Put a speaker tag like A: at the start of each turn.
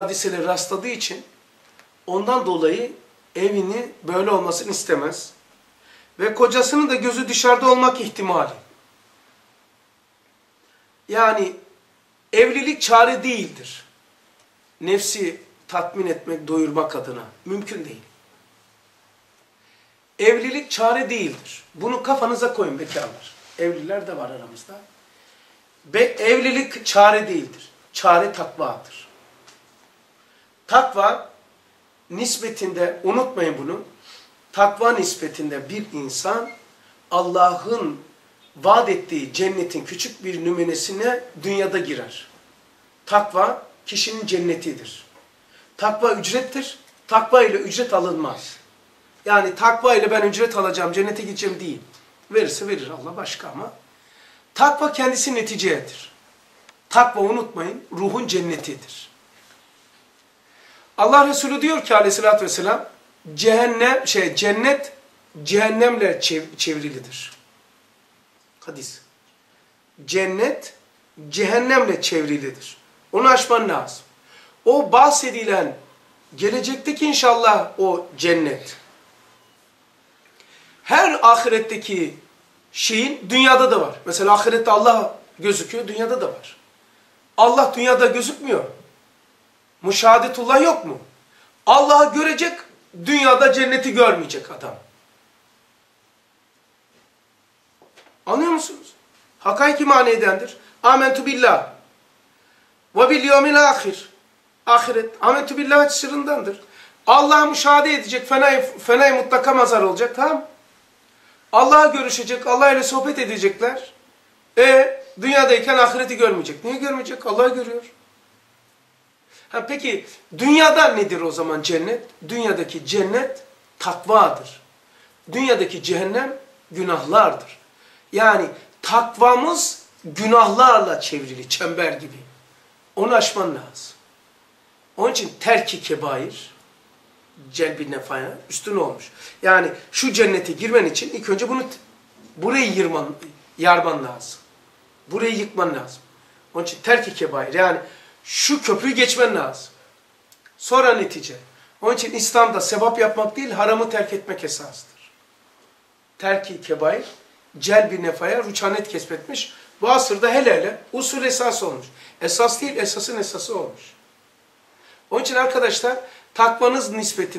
A: hadiseleri rastladığı için ondan dolayı evini böyle olmasını istemez. Ve kocasının da gözü dışarıda olmak ihtimali. Yani evlilik çare değildir. Nefsi tatmin etmek, doyurmak adına. Mümkün değil. Evlilik çare değildir. Bunu kafanıza koyun bekarlar. Evliler de var aramızda. Be evlilik çare değildir. Çare takvadır. Takva nispetinde, unutmayın bunu, takva nispetinde bir insan Allah'ın vaat ettiği cennetin küçük bir nümenesine dünyada girer. Takva kişinin cennetidir. Takva ücrettir. Takva ile ücret alınmaz. Yani takva ile ben ücret alacağım, cennete gideceğim değil. Verirse verir Allah başka ama. Takva kendisi neticedir. Takva unutmayın, ruhun cennetidir. Allah Resulü diyor ki aleyhissalatü vesselam, cehennem, şey, cennet cehennemle çev çevrilidir. Hadis. Cennet cehennemle çevrilidir. Onu aşman lazım. O bahsedilen gelecekteki inşallah o cennet. Her ahiretteki şeyin dünyada da var. Mesela ahirette Allah gözüküyor, dünyada da var. Allah dünyada gözükmüyor. Müşahadetullah yok mu? Allah'ı görecek, dünyada cenneti görmeyecek adam. Anlıyor musunuz? Hakayki manedendir. Amentu billah. Ve bil yevmil ahir. Ahiret. Amentu billah açısındandır. Allah'ı müşahede edecek, fenay, fenay mutlaka mazar olacak, tamam Allah'a görüşecek, Allah ile sohbet edecekler. E dünyadayken ahireti görmeyecek. Niye görmeyecek? Allah'ı görüyor. Ha peki dünyada nedir o zaman cennet? Dünyadaki cennet takvadır. Dünyadaki cehennem günahlardır. Yani takvamız günahlarla çevrili, çember gibi. Onu aşman lazım. Onun için terki kebair, celbi nefaya üstün olmuş. Yani şu cennete girmen için ilk önce bunu burayı yırman, yarman lazım. Burayı yıkman lazım. Onun için terki kebair yani şu köprüyü geçmen lazım. Sonra netice. Onun için İslam'da sevap yapmak değil, haramı terk etmek esastır. Terki kebair, celbi nefaya rüçhanet kesbetmiş. Bu asırda hele hele usul esas olmuş. Esas değil, esasın esası olmuş. Onun için arkadaşlar takvanız nispeti